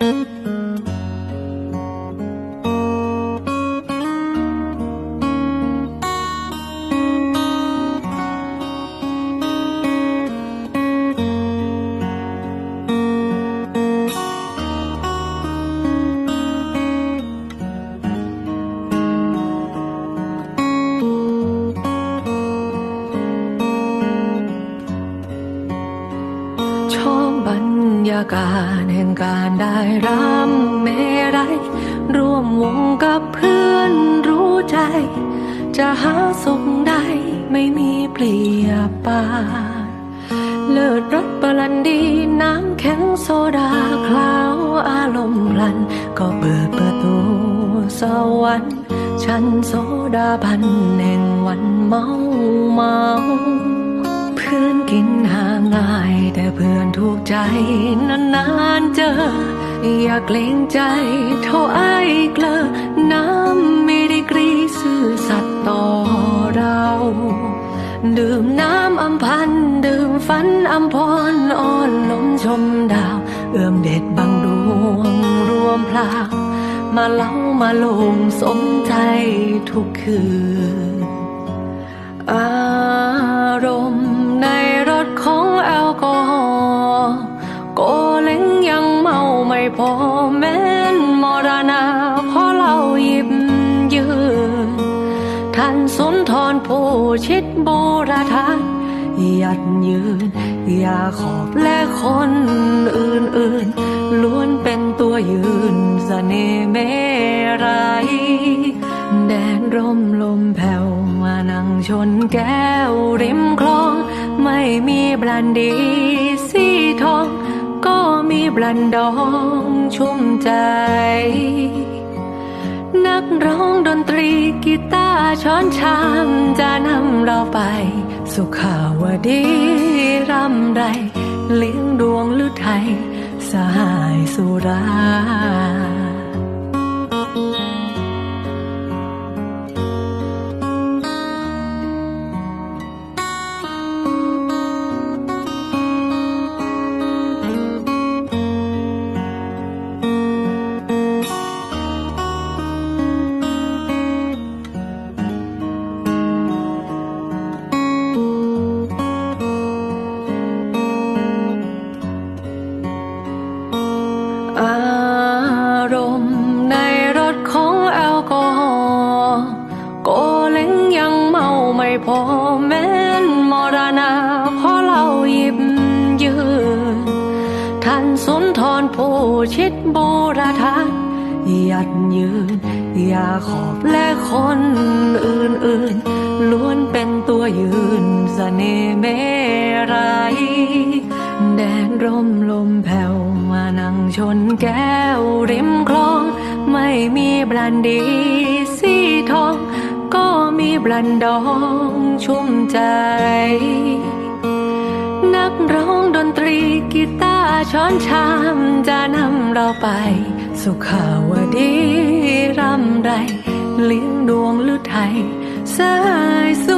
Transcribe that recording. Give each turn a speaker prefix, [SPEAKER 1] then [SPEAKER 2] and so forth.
[SPEAKER 1] ช ยากาศแห่งการได้รำเมรัยร่วมวงกับเพื่อนรู้ใจ จะหาสุขใดไม่มีเปรียบปานเลิศรสบรันดีน้ำแข็งโซดาคลาวอารมณ์พลัน ก็เปิดประตูสวรรค์ฉันโซดาพันแห่งวันเมาเมา เพื่อนถูกใจนานๆเจอ อย่าเกรงใจเท่าไอ้เกลอน้ำไม่ได้กรีซื่อสัตย์ต่อเรา ดื่มน้ำอำพันดื่มฝันอำพรอ่อนลมชมดาว เอื้อมเด็ดบางดวงรวมพลามาเล่ามาลงสมใจทุกคืนอา ท่านสุนทรผู้ชิดโบราณยัดยืนยาขอบและคนอื่นๆ ล้วนเป็นตัวยืนเสน่ห์เมรัยแดนร่มลมแผ่วมานั่งชนแก้วริมคลอง ไม่มีบรันดีสีทอง ก็มีบรันดองชุ่มใจ ร้องดนตรีกีตาร์ช้อนชามจะนำเราไป สุขาวดีรำไร เลี้ยงดวงลือไทย สหายสุรา พอแม้นมรณาพราะเราหยิบยืนท่านสุนทรผู้ชิดโบราณยัดยืนยาขอบและคนอื่นๆ ล้วนเป็นตัวยืนเสน่ห์เมรัยแดนร่มลมแผ่วมานั่งชนแก้วริมคลอง ไม่มีบรันดีสีทอง บรันดองชุ่มใจ นักร้องดนตรีกีตาร์ช้อนชามจะนำเราไป สุขาวดีรำไร เลี้ยงดวงหรือไทยสายสุ